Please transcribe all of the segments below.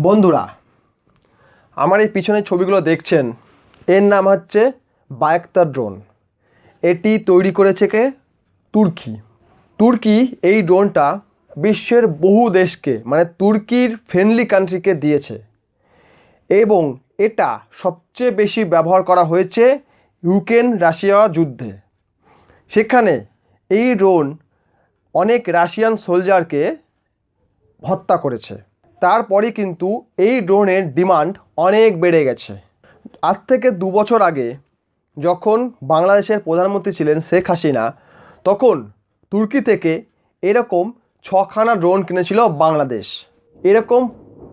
বন্ধুরা, আমার এই পিছনের ছবিগুলো দেখছেন। এর নাম হচ্ছে বায়াক্তার ড্রোন। এটি তৈরি করেছে কে? তুর্কি। তুর্কি এই ড্রোনটা বিশ্বের বহু দেশকে মানে তুর্কির ফ্রেন্ডলি কান্ট্রিকে দিয়েছে। এবং এটা সবচেয়ে বেশি ব্যবহার করা হয়েছে ইউক্রেন রাশিয়া যুদ্ধে। সেখানে এই ড্রোন অনেক রাশিয়ান সোলজারকে হত্যা করেছে। তারপরে কিন্তু এই ড্রোনের ডিমান্ড অনেক বেড়ে গেছে। আজ থেকে দু বছর আগে যখন বাংলাদেশের প্রধানমন্ত্রী ছিলেন শেখ হাসিনা, তখন তুর্কি থেকে এরকম ছখানা ড্রোন কিনেছিল বাংলাদেশ। এরকম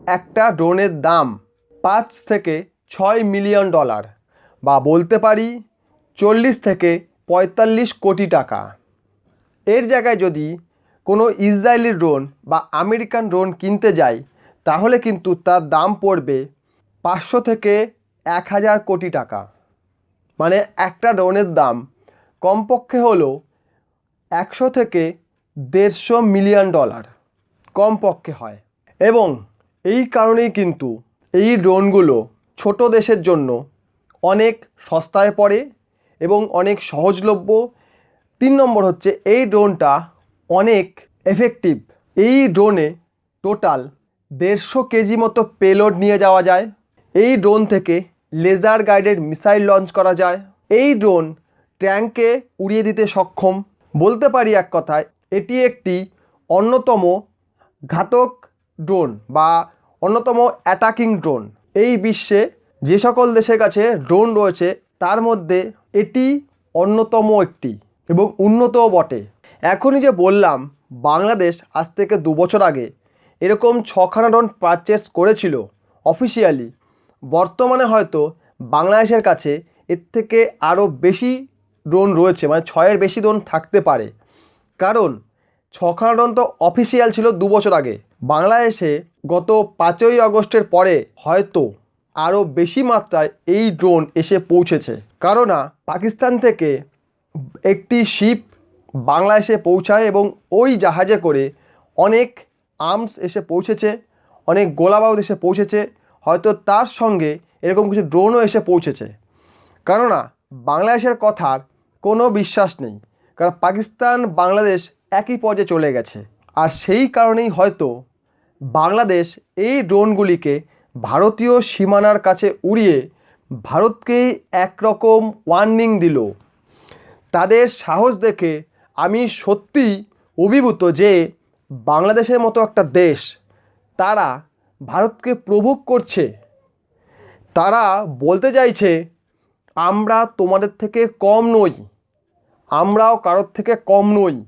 একটা ড্রোনের দাম পাঁচ থেকে ছয় মিলিয়ন ডলার বা বলতে পারি চল্লিশ থেকে পঁয়তাল্লিশ কোটি টাকা। এর জায়গায় যদি কোনো ইসরায়েলি ড্রোন বা আমেরিকান ড্রোন কিনতে যাই তাহলে কিন্তু তার দাম পড়বে পাঁচশো থেকে এক হাজার কোটি টাকা। মানে একটা ড্রোনের দাম কমপক্ষে হলো একশো থেকে দেড়শো মিলিয়ন ডলার কমপক্ষে হয়। এবং এই কারণেই কিন্তু এই ড্রোনগুলো ছোট দেশের জন্য অনেক সস্তায় পড়ে এবং অনেক সহজলভ্য। তিন নম্বর হচ্ছে এই ড্রোনটা অনেক এফেক্টিভ এই ড্রোনে টোটাল দেড়শো কেজি মতো পেলোড নিয়ে যাওয়া যায়। এই ড্রোন থেকে লেজার গাইডেড মিসাইল লঞ্চ করা যায়। এই ড্রোন ট্যাঙ্কে উড়িয়ে দিতে সক্ষম। বলতে পারি এক কথায়, এটি একটি অন্যতম ঘাতক ড্রোন বা অন্যতম অ্যাটাকিং ড্রোন। এই বিশ্বে যে সকল দেশের কাছে ড্রোন রয়েছে, তার মধ্যে এটি অন্যতম একটি এবং উন্নতও বটে। এখনই যে বললাম, বাংলাদেশ আজ থেকে দু বছর আগে এরকম ছখানা ড্রোন পারচেস করেছিল অফিসিয়ালি বর্তমানে হয়তো বাংলাদেশের কাছে এর থেকে আরও বেশি ড্রোন রয়েছে মানে ছয়ের বেশি ড্রোন থাকতে পারে। কারণ ছখানা ড্রোন তো অফিসিয়াল ছিল দু বছর আগে। বাংলাদেশে গত পাঁচই আগস্টের পরে হয়তো আরও বেশি মাত্রায় এই ড্রোন এসে পৌঁছেছে। কারণ পাকিস্তান থেকে একটি শিপ বাংলাদেশে পৌঁছায় এবং ওই জাহাজে করে অনেক আর্মস এসে পৌঁছেছে, অনেক গোলাবারুদ এসে পৌঁছেছে, হয়তো তার সঙ্গে এরকম কিছু ড্রোনও এসে পৌঁছেছে। কেননা, বাংলাদেশের কথার কোনো বিশ্বাস নেই, কারণ পাকিস্তান, বাংলাদেশ একই পর্যায়ে চলে গেছে। আর সেই কারণেই হয়তো বাংলাদেশ এই ড্রোনগুলিকে ভারতীয় সীমানার কাছে উড়িয়ে ভারতকে একরকম ওয়ার্নিং দিল। তাদের সাহস দেখে আমি সত্যিই অভিভূত যে বাংলাদেশের মতো একটা দেশ, তারা ভারতকে প্রভোগ করছে। তারা বলতে চাইছে, আমরা তোমাদের থেকে কম নই। আমরাও কারোর থেকে কম নই।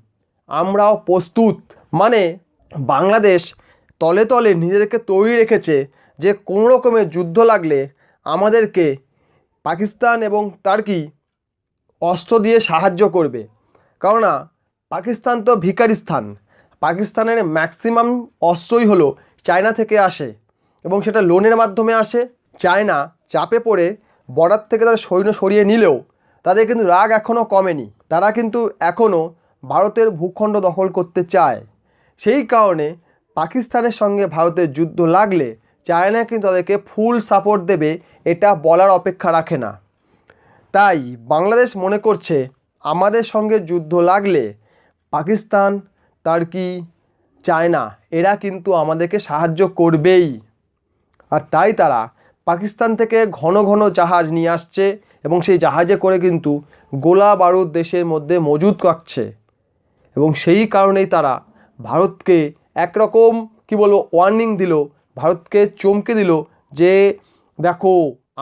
আমরাও প্রস্তুত। মানে বাংলাদেশ তলে তলে নিজেদেরকে তৈরি রেখেছে যে কোনো রকমের যুদ্ধ লাগলে আমাদেরকে পাকিস্তান এবং টার্কি অস্ত্র দিয়ে সাহায্য করবে। কেননা, পাকিস্তান তো ভিকারিস্তান পাকিস্তানের ম্যাক্সিমাম অস্ত্রই হলো চায়না থেকে আসে এবং সেটা লোনের মাধ্যমে আসে। চায়না চাপে পড়ে বর্ডার থেকে তাদের সৈন্য সরিয়ে নিলেও তাদের কিন্তু রাগ এখনও কমেনি। তারা কিন্তু এখনও ভারতের ভূখণ্ড দখল করতে চায়। সেই কারণে পাকিস্তানের সঙ্গে ভারতের যুদ্ধ লাগলে চায়না কিন্তু তাদেরকে ফুল সাপোর্ট দেবে, এটা বলার অপেক্ষা রাখে না। তাই বাংলাদেশ মনে করছে, আমাদের সঙ্গে যুদ্ধ লাগলে পাকিস্তান টার্কি চায়না এরা কিন্তু আমাদেরকে সাহায্য করবেই। আর তাই তারা পাকিস্তান থেকে ঘন ঘন জাহাজ নিয়ে আসছে এবং সেই জাহাজে করে কিন্তু গোলা বারুদ দেশের মধ্যে মজুদ রাখছে এবং সেই কারণেই তারা ভারতকে একরকম, কি বলব ওয়ার্নিং দিল, ভারতকে চমকে দিল যে, দেখো,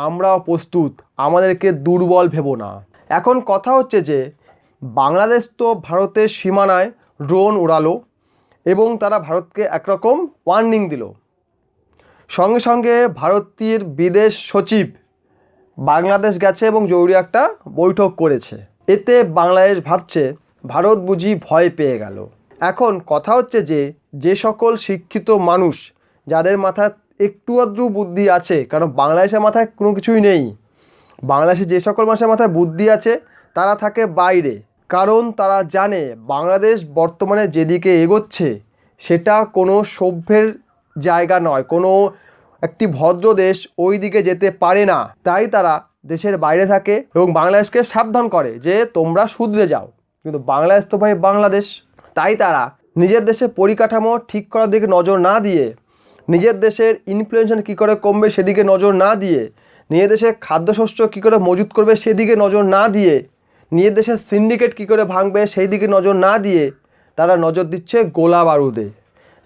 আমরাও প্রস্তুত, আমাদেরকে দুর্বল ভেবো না। এখন কথা হচ্ছে যে, বাংলাদেশ তো ভারতের সীমানায় ড্রোন উড়ালো এবং তারা ভারতকে একরকম ওয়ার্নিং দিল। সঙ্গে সঙ্গে ভারতীয় বিদেশ সচিব বাংলাদেশ গেছে এবং জরুরি একটা বৈঠক করেছে। এতে বাংলাদেশ ভাবছে ভারত বুঝি ভয় পেয়ে গেল। এখন কথা হচ্ছে যে যে সকল শিক্ষিত মানুষ যাদের মাথায় একটু আধটু বুদ্ধি আছে, কারণ বাংলাদেশের মাথায় কোনো কিছুই নেই। বাংলাদেশে যে সকল মানুষের মাথায় বুদ্ধি আছে, তারা থাকে বাইরে। কারণ তারা জানে বাংলাদেশ বর্তমানে যেদিকে এগোচ্ছে, সেটা কোনো সভ্যের জায়গা নয়, কোনো একটি ভদ্র দেশ ওই দিকে যেতে পারে না। তাই তারা দেশের বাইরে থাকে এবং বাংলাদেশকে সাবধান করে যে তোমরা শুধরে যাও। কিন্তু বাংলাদেশ তো ভাই বাংলাদেশ। তাই তারা নিজের দেশে পরিকাঠামো ঠিক করার দিকে নজর না দিয়ে, নিজের দেশের ইনফ্লুয়েশন কী করে কমবে সেদিকে নজর না দিয়ে, নিজের দেশের খাদ্যশস্য কী করে মজুত করবে সেদিকে নজর না দিয়ে নিজের দেশের সিন্ডিকেট কী করে ভাঙবে সেই দিকে নজর না দিয়ে তারা নজর দিচ্ছে গোলা বারুদে।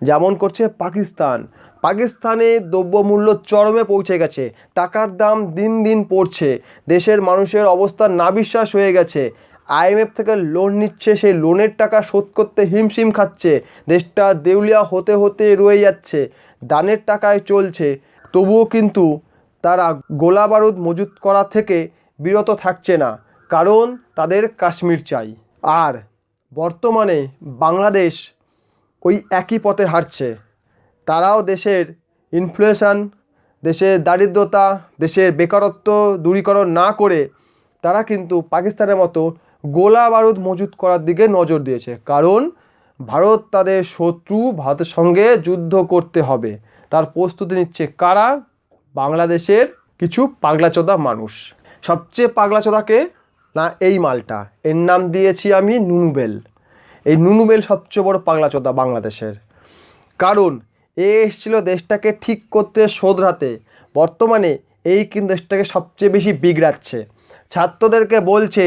যেমন করছে পাকিস্তান। পাকিস্তানে দ্রব্যমূল্য চরমে পৌঁছে গেছে। টাকার দাম দিন দিন পড়ছে। দেশের মানুষের অবস্থা না বিশ্বাস হয়ে গেছে। আইএমএফ থেকে লোন নিচ্ছে, সেই লোনের টাকা শোধ করতে হিমশিম খাচ্ছে। দেশটা দেউলিয়া হতে হতে রয়ে যাচ্ছে। দানের টাকায় চলছে। তবুও কিন্তু তারা গোলা বারুদ মজুত করা থেকে বিরত থাকছে না। কারণ তাদের কাশ্মীর চাই। আর বর্তমানে বাংলাদেশ ওই একই পথে হাঁটছে। তারাও দেশের ইনফ্লেশন দেশের দারিদ্রতা, দেশের বেকারত্ব দূরীকরণ না করে তারা কিন্তু পাকিস্তানের মতো গোলা বারুদ মজুত করার দিকে নজর দিয়েছে। কারণ ভারত তাদের শত্রু, ভারতের সঙ্গে যুদ্ধ করতে হবে। তার প্রস্তুতি নিচ্ছে কারা? বাংলাদেশের কিছু পাগলাচোদা মানুষ। সবচেয়ে পাগলাচোদাকে না, এই মালটা। এর নাম দিয়েছি আমি নুনুবেল। এই নুনুবেল সবচেয়ে বড় পাগলাচোদা বাংলাদেশের। কারণ, এ এসেছিল দেশটাকে ঠিক করতে শোধরাতে। বর্তমানে এই কিন্তু দেশটাকে সবচেয়ে বেশি বিগড়াচ্ছে। ছাত্রদেরকে বলছে,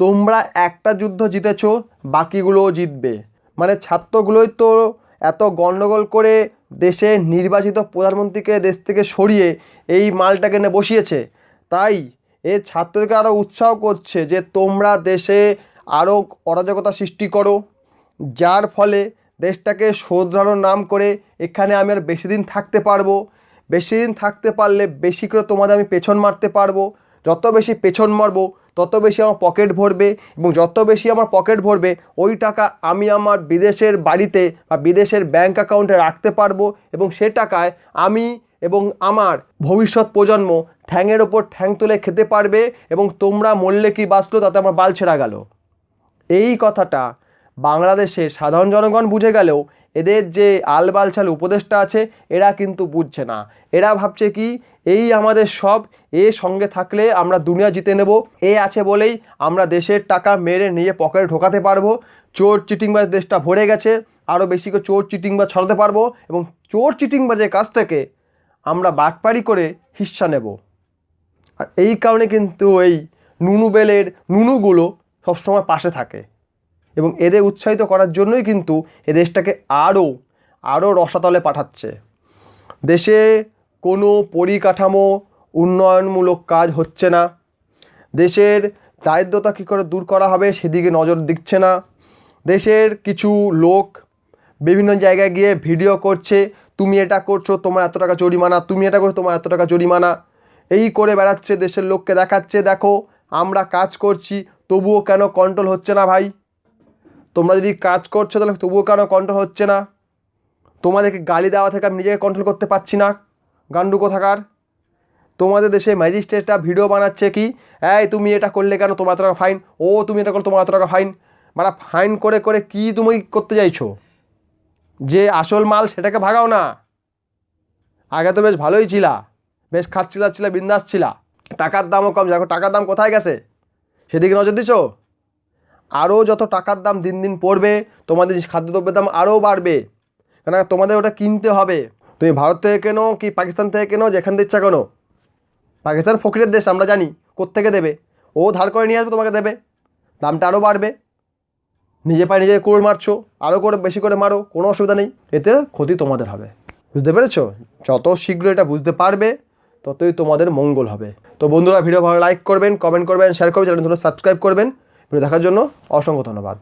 তোমরা একটা যুদ্ধ জিতেছ, বাকিগুলোও জিতবে। মানে ছাত্রগুলোই তো এত গণ্ডগোল করে দেশের নির্বাচিত প্রধানমন্ত্রীকে দেশ থেকে সরিয়ে এই মালটাকে এনে বসিয়েছে। তাই এ ছাত্রদেরকে আরও উৎসাহ করছে যে তোমরা দেশে আরও অরাজকতা সৃষ্টি করো। যার ফলে দেশটাকে শোধরানোর নাম করে এখানে আমি আর বেশি দিন থাকতে পারব। বেশি দিন থাকতে পারলে বেশি করে তোমাদের আমি পেছন মারতে পারব। যত বেশি পেছন মারবো, তত বেশি আমার পকেট ভরবে এবং যত বেশি আমার পকেট ভরবে, ওই টাকা আমি আমার বিদেশের বাড়িতে বা বিদেশের ব্যাঙ্ক অ্যাকাউন্টে রাখতে পারব এবং সে টাকায় আমি এবং আমার ভবিষ্যৎ প্রজন্ম ঠ্যাংয়ের ওপর ঠ্যাং তুলে খেতে পারবে এবং তোমরা মরলে কি বাঁচলো তাতে আমার বাল ছেঁড়া গেল। এই কথাটা বাংলাদেশে সাধারণ জনগণ বুঝে গেলেও এদের যে আলবালছাল উপদেশটা আছে, এরা কিন্তু বুঝছে না। এরা ভাবছে কি, এই আমাদের সব, এ সঙ্গে থাকলে আমরা দুনিয়া জিতে নেব। এ আছে বলেই আমরা দেশের টাকা মেরে নিয়ে পকেটে ঢোকাতে পারব। চোর চিটিংবাজ দেশটা ভরে গেছে, আরও বেশি করে চোর চিটিংবাজ ছড়াতে পারব এবং চোর চিটিংবাজের কাছ থেকে আমরা বাটপাড়ি করে হিস্সা নেব। আর এই কারণে কিন্তু এই নুনুবেলের নুনুগুলো সবসময় পাশে থাকে। এবং এদের উৎসাহিত করার জন্যই কিন্তু এ দেশটাকে আরও আরও রসাতলে পাঠাচ্ছে। দেশে কোনো পরিকাঠামো উন্নয়নমূলক কাজ হচ্ছে না। দেশের দারিদ্রতা কী করে দূর করা হবে সেদিকে নজর দিচ্ছে না। দেশের কিছু লোক বিভিন্ন জায়গায় গিয়ে ভিডিও করছে, তুমি এটা করছ, তোমার এত টাকা জরিমানা, তুমি এটা করছ, তোমার এত টাকা জরিমানা। এই করে বেড়াচ্ছে দেশের লোককে দেখাচ্ছে, দেখো, আমরা কাজ করছি, তবুও কেন কন্ট্রোল হচ্ছে না ভাই? তোমরা যদি কাজ করছ তাহলে তবুও কেন কন্ট্রোল হচ্ছে না? তোমাদেরকে গালি দেওয়া থেকে আমি নিজেকে কন্ট্রোল করতে পারছি না, গান্ডু কোথাকার? তোমাদের দেশে ম্যাজিস্ট্রেটটা ভিডিও বানাচ্ছে কি? এই, তুমি এটা করলে কেন? তোমার টাকা ফাইন ও, তুমি এটা করলে, তোমার টাকা ফাইন মানে ফাইন করে করে কি তুমি করতে চাইছো? যে আসল মাল সেটাকে ভাগাও না। আগে তো বেশ ভালোই ছিলা। বেশ খাচ্ছিলা, ছিলা, বিন্দাস ছিলা। টাকার দামও কম, দেখো টাকার দাম কোথায় গেছে? সেদিকে নজর দিছো? আরও যত টাকার দাম দিন দিন পড়বে, তোমাদের খাদ্যদ্রব্যের দাম আরও বাড়বে। কেন তোমাদের ওটা কিনতে হবে। তুমি ভারত থেকে কেনো কি পাকিস্তান থেকে কেনো, যেখান থেকে ইচ্ছা কেনো পাকিস্তান ফকিরের দেশ, আমরা জানি, কোত্থেকে দেবে? ও ধার করে নিয়ে আসবে, তোমাকে দেবে। দামটা আরও বাড়বে। নিজে পায়ে নিজে কোর মারছো, আরও করে, বেশি করে মারো, কোনো অসুবিধা নেই। এতে ক্ষতি তোমাদের হবে। বুঝতে পেরেছ? যত শীঘ্র এটা বুঝতে পারবে ততই তোমাদের মঙ্গল হবে। তো বন্ধুরা, ভিডিও ভালো লাইক করবেন কমেন্ট করবেন শেয়ার করবেন চ্যানেল সাবস্ক্রাইব করবেন। ভিডিও দেখার জন্য অসংখ্য ধন্যবাদ।